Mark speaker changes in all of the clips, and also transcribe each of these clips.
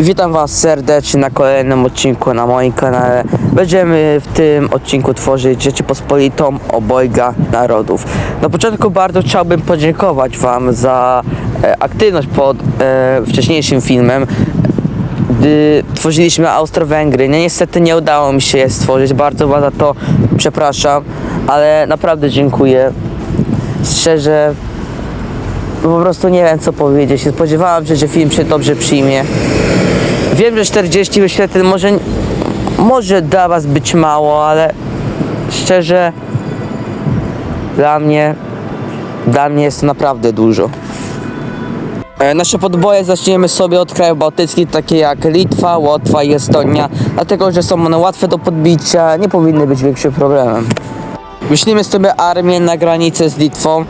Speaker 1: Witam Was serdecznie na kolejnym odcinku na moim kanale. Będziemy w tym odcinku tworzyć Rzeczypospolitą obojga narodów. Na początku bardzo chciałbym podziękować Wam za e, aktywność pod e, wcześniejszym filmem, gdy tworzyliśmy Austro-Węgry. No, niestety nie udało mi się je stworzyć, bardzo Was za to przepraszam, ale naprawdę dziękuję. Szczerze, po prostu nie wiem co powiedzieć. Spodziewałem się, że film się dobrze przyjmie. Wiem, że 40 wyświetleń może, może dla Was być mało, ale szczerze dla mnie, dla mnie jest to naprawdę dużo. E, Nasze podboje zaczniemy sobie od krajów bałtyckich, takie jak Litwa, Łotwa i Estonia, dlatego że są one łatwe do podbicia, nie powinny być większym problemem. Wyślimy sobie armię na granicę z Litwą.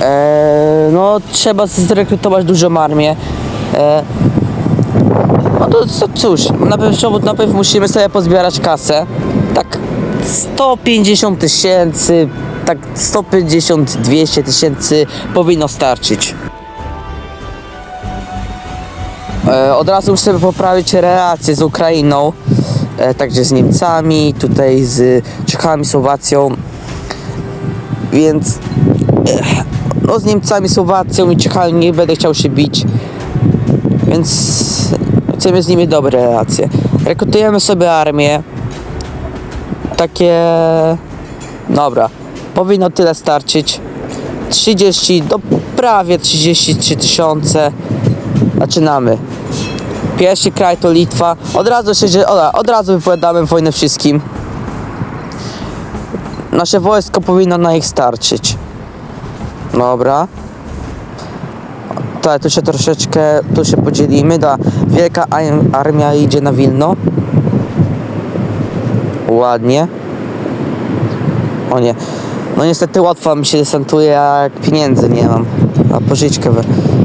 Speaker 1: E, no, trzeba zrekrutować dużą armię. E, no to co, cóż, najpierw, najpierw musimy sobie pozbierać kasę. Tak 150 tysięcy, tak 150-200 tysięcy powinno starczyć. E, od razu muszę poprawić relacje z Ukrainą, e, także z Niemcami, tutaj z Czechami, Słowacją. Więc e, no z Niemcami, Słowacją i Czechami nie będę chciał się bić. Więc chcemy z nimi dobre relacje. Rekrutujemy sobie armię. Takie. Dobra. Powinno tyle starczyć. 30 do prawie 33 tysiące. Zaczynamy. Pierwszy kraj to Litwa. Od razu się, od razu wypowiadamy wojnę wszystkim. Nasze wojsko powinno na ich starczyć. Dobra. Tak, tu się troszeczkę, tu się podzielimy. Da, wielka armia idzie na Wilno. Ładnie. O nie. No niestety łatwo mi się desantuje, jak pieniędzy nie mam. A pożyczkę we-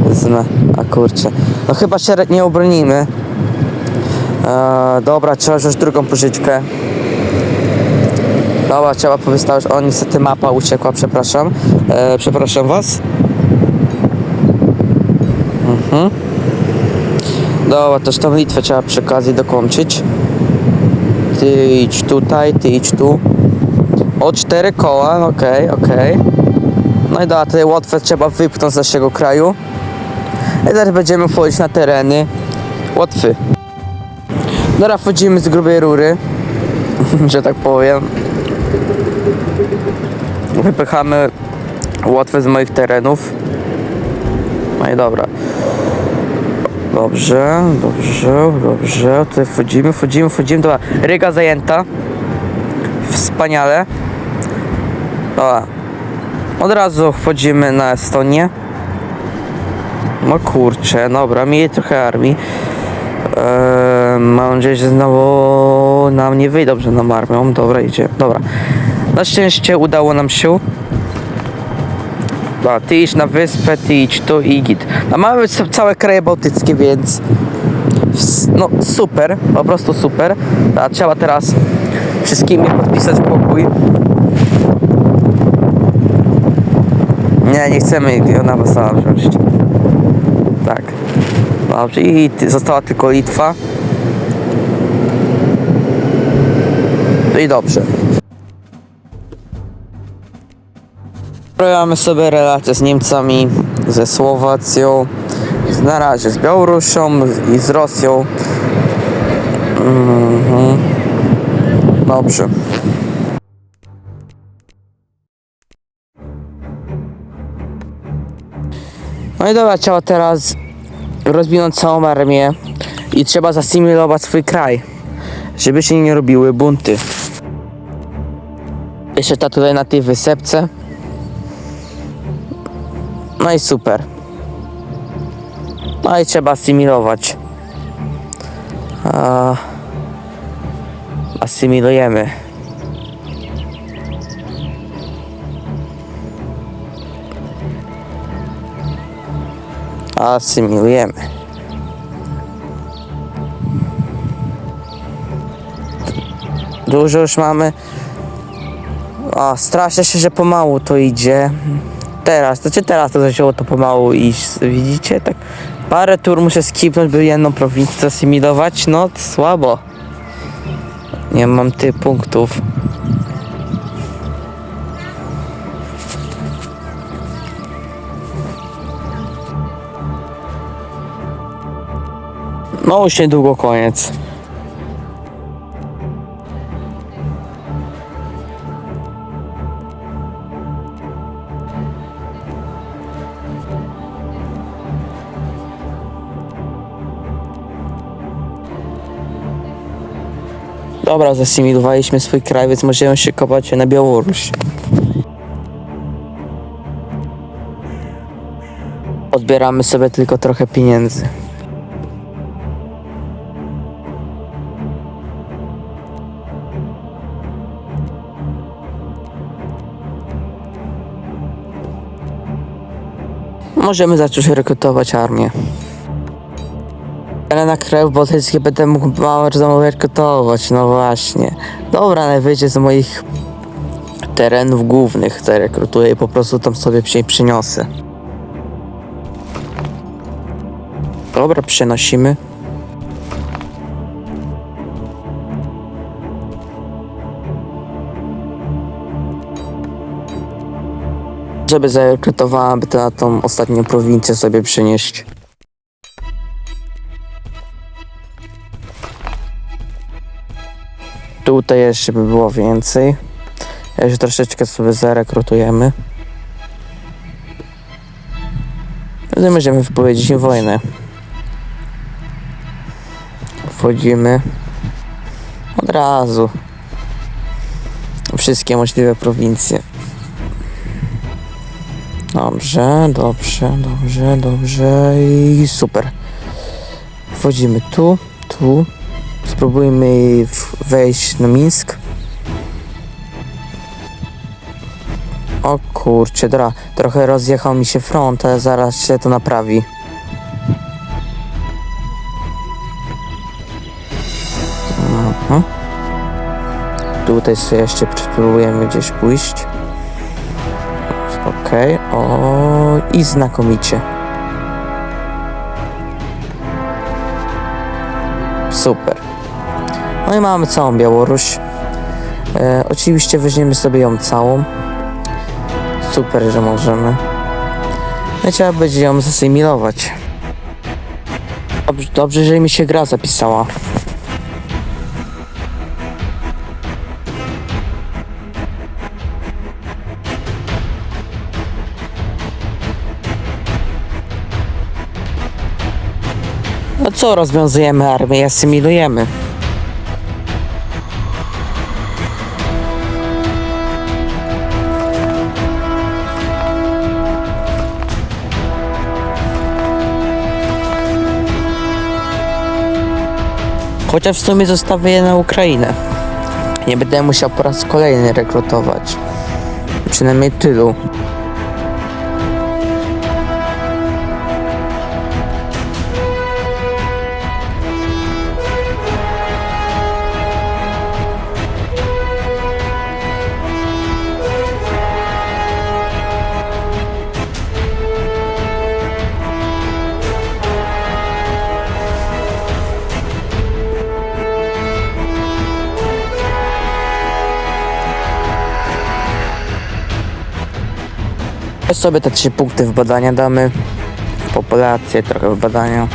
Speaker 1: wezmę. A kurczę. No chyba się nie obronimy. Eee, dobra, trzeba wziąć drugą pożyczkę. Dobra, trzeba powystawiać. O, niestety mapa uciekła, przepraszam. Eee, przepraszam was. Mhm. Dobra, też tą Litwę trzeba przy okazji dokończyć. Ty idź tutaj, ty idź tu. O cztery koła, okej, okej. No i dobra, tutaj Łotwę trzeba wypchnąć z naszego kraju. I teraz będziemy wchodzić na tereny Łotwy. Dobra, wchodzimy z grubej rury, że tak powiem. Wypychamy Łotwę z moich terenów. No i dobra. Dobrze, dobrze, dobrze. Tutaj wchodzimy, wchodzimy, wchodzimy. Dobra, Ryga zajęta. Wspaniale. Dobra. Od razu wchodzimy na Estonię. No kurczę, dobra, mieli trochę armii. Eee, mam nadzieję, że znowu nam nie wyjdą przed nam armią. Dobra, idzie. Dobra. Na szczęście udało nam się. Dobra, ty idź na wyspę, ty idź tu i git. Mamy całe kraje bałtyckie, więc no super, po prostu super. Trzeba teraz wszystkimi podpisać pokój. Nie, nie chcemy go na wasala wziąć. Tak. Dobrze, i została tylko Litwa. No i dobrze. Sprawiamy sobie relacje z Niemcami, ze Słowacją, na razie z Białorusią i z Rosją. Mhm. Dobrze. No i dobra, trzeba teraz rozwinąć całą armię i trzeba zasymilować swój kraj, żeby się nie robiły bunty. Jeszcze ta tutaj na tej wysepce. No i super. No i trzeba asymilować. A... Asymilujemy. Asymilujemy. Dużo już mamy. O, strasznie się, że pomału to idzie. Teraz, to czy teraz to zaczęło to pomału iść? Widzicie? Tak Parę tur muszę skipnąć, by jedną prowincję zasymilować. No, słabo. Nie mam ty punktów. No, już niedługo koniec. Dobra, zasymilowaliśmy swój kraj, więc możemy się kopać na Białoruś. Odbieramy sobie tylko trochę pieniędzy. Możemy zacząć rekrutować armię. Ale na kraju bałtyckie będę mógł bardzo rekrutować, no właśnie. Dobra, najwyżej z moich terenów głównych zarekrutuję i po prostu tam sobie przy- przyniosę. Dobra, przenosimy. Żeby zarekrutowałem, by to na tą ostatnią prowincję sobie przynieść. Tutaj jeszcze by było więcej. Jeszcze troszeczkę sobie zarekrutujemy. Wtedy możemy wypowiedzieć wojnę. Wchodzimy od razu. Wszystkie możliwe prowincje. Dobrze, dobrze, dobrze, dobrze i super. Wchodzimy tu, tu. Spróbujmy wejść na Mińsk. O kurczę, dobra, trochę rozjechał mi się front, ale zaraz się to naprawi. Mhm. Tutaj sobie jeszcze spróbujemy gdzieś pójść. Okej, o i znakomicie. Super. No i mamy całą Białoruś. E, oczywiście weźmiemy sobie ją całą. Super, że możemy. No trzeba będzie ją zasymilować. Dobrze, dobrze, że mi się gra zapisała. No co, rozwiązujemy armię asymilujemy. Chociaż w sumie zostawię je na Ukrainę. Nie będę musiał po raz kolejny rekrutować. Przynajmniej tylu. Sobie te trzy punkty w badania damy. W populację, trochę w badania.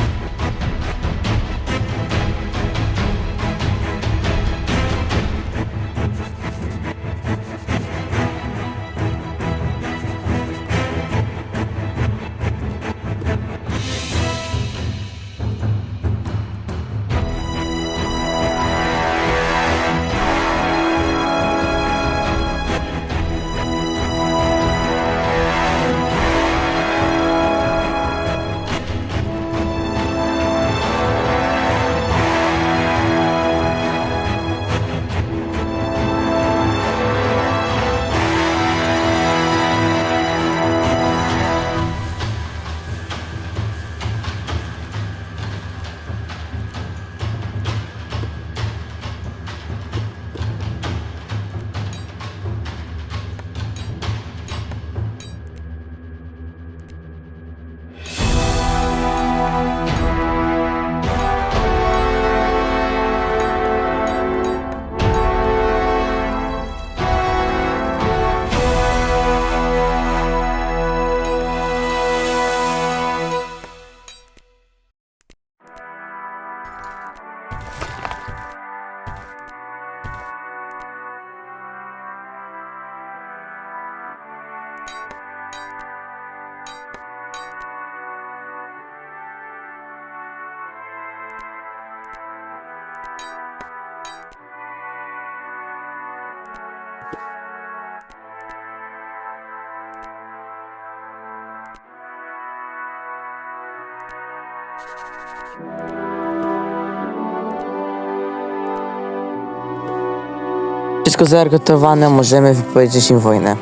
Speaker 1: Wszystko zagotowane, możemy wypowiedzieć im wojnę.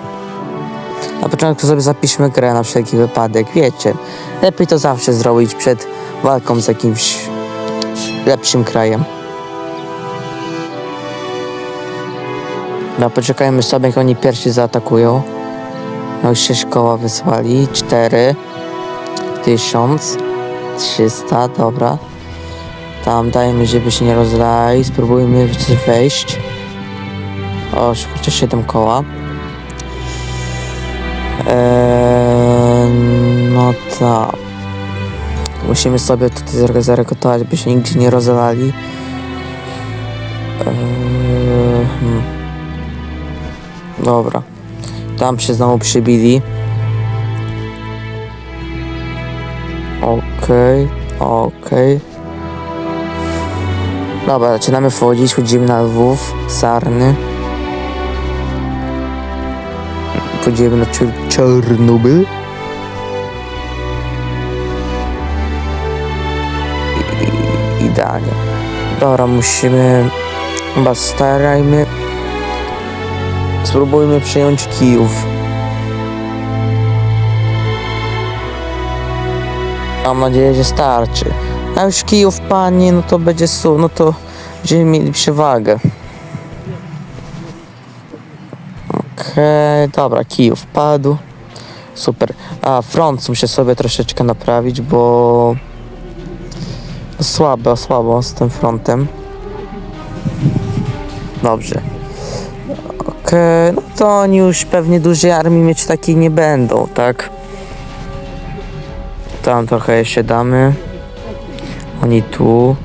Speaker 1: Na początku sobie zapiszmy grę na wszelki wypadek, wiecie. Lepiej to zawsze zrobić przed walką z jakimś lepszym krajem. No poczekajmy sobie, jak oni pierwsi zaatakują. No już się szkoła wysłali. Cztery. Tysiąc. Trzysta, dobra. Tam dajmy, żeby się nie rozlali. Spróbujmy wejść. O, chociaż 7 koła. Eee, no tak. Musimy sobie tutaj zare- zarekotować, by się nigdzie nie rozlali. Eee, hmm. Dobra. Tam się znowu przybili. Okej, okej. Dobra, zaczynamy wchodzić, chodzimy na Lwów, Sarny. Pójdziemy na Czer- Czarnobyl. I- Idealnie. Dobra, musimy... Chyba starajmy... Spróbujmy przejąć Kijów. Mam nadzieję, że starczy. A już Kijów, panie, no to będzie su, no to będziemy mieli przewagę. Okej, dobra, Kijów padł. Super. A, front muszę sobie troszeczkę naprawić, bo... Słabo, słabo z tym frontem. Dobrze. Okej, no to oni już pewnie dużej armii mieć takiej nie będą, tak? Tam trochę jeszcze damy. Oni tu.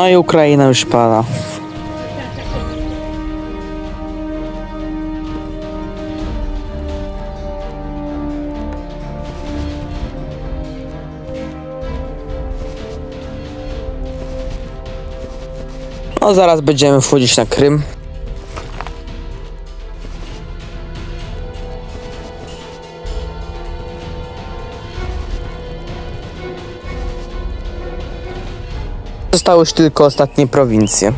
Speaker 1: No i Ukraina już pada. No zaraz będziemy wchodzić na Krym. Zostały już tylko ostatnie prowincje.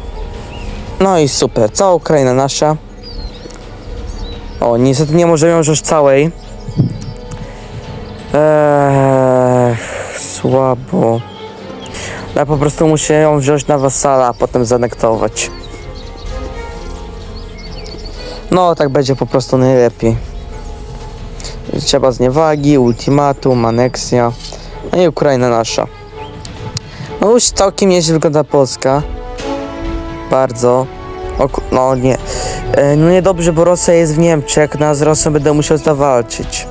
Speaker 1: No i super, cała Ukraina nasza. O, niestety nie możemy już całej. Eee, słabo. Ja po prostu muszę ją wziąć na wasala, a potem zanektować. No, tak będzie po prostu najlepiej. Trzeba zniewagi, ultimatum, aneksja. No i Ukraina nasza. No już całkiem nieźle wygląda Polska. Bardzo. O, ku- no nie. E, no niedobrze, bo Rosja jest w Niemczech, no a z Rosją będę musiał zawalczyć.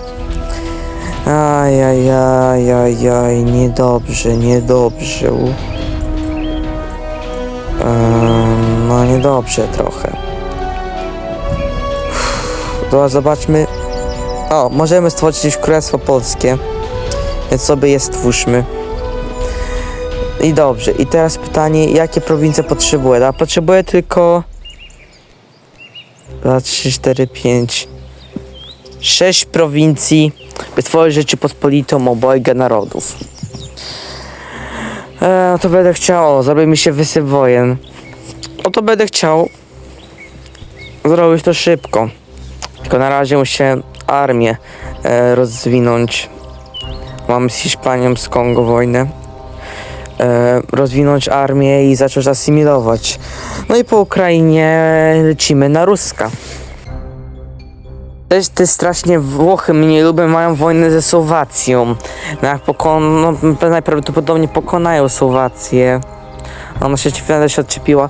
Speaker 1: Ajajajajaj, niedobrze, niedobrze. U. Em, no niedobrze trochę. Dobra, zobaczmy. O, możemy stworzyć Królestwo Polskie. Więc sobie je stwórzmy. I dobrze, i teraz pytanie, jakie prowincje potrzebuję? Ja potrzebuję tylko 2, 3, 4, 5, 6 prowincji, by tworzyć Rzeczypospolitą obojga narodów. E, no to będę chciał, zrobi mi się wysyp wojen. No to będę chciał zrobić to szybko. Tylko na razie muszę armię e, rozwinąć. Mam z Hiszpanią, z Kongo wojnę rozwinąć armię i zacząć asymilować. No i po Ukrainie lecimy na Ruska. Też te strasznie Włochy mnie nie lubią, mają wojnę ze Słowacją. No jak pokon no, najprawdopodobniej pokonają Słowację. Ona się finale się odczepiła.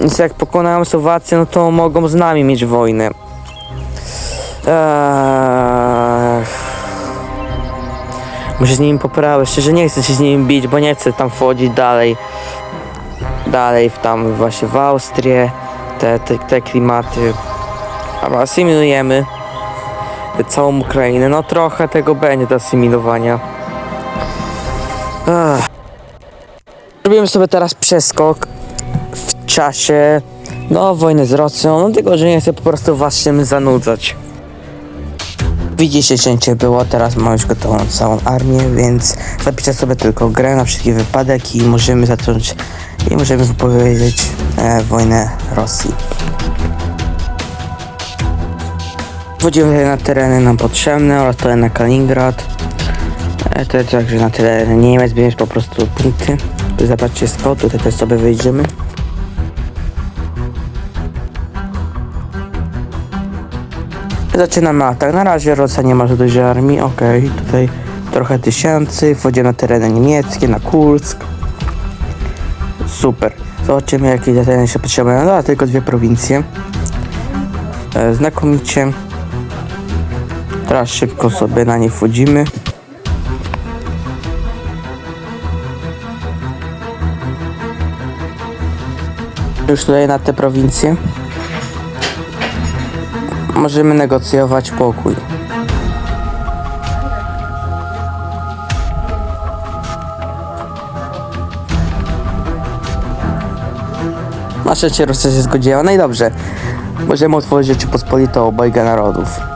Speaker 1: Więc jak pokonają Słowację, no to mogą z nami mieć wojnę. Eee... Muszę z nimi poprawić. Szczerze nie chcę się z nimi bić, bo nie chcę tam wchodzić dalej. dalej w tam właśnie w Austrię, te, te, te klimaty. A asymilujemy całą Ukrainę. No trochę tego będzie do asymilowania. Robimy sobie teraz przeskok w czasie no wojny z Rosją, no tylko, że nie chcę po prostu was się zanudzać. Widzicie, cięcie było, teraz mam już gotową całą armię, więc zapiszę sobie tylko grę na wszelki wypadek i możemy zacząć i możemy wypowiedzieć e, wojnę Rosji. Wchodzimy na tereny nam potrzebne oraz to na Kaliningrad. E, to także na tereny Niemiec będziesz po prostu punkty. Zobaczcie skąd, tutaj też sobie wyjdziemy. Zaczynamy atak. Na razie Rosja nie ma za dużej armii. Okej, tutaj trochę tysięcy. Wchodzi na tereny niemieckie, na Kursk. Super. Zobaczymy jakie tereny się potrzebują. No, tylko dwie prowincje. E, znakomicie. Teraz szybko sobie na nie wchodzimy. Już tutaj na te prowincje. Możemy negocjować pokój. Na szczęście Rosja się zgodziła. No i dobrze. Możemy otworzyć Rzeczypospolitą obojga narodów.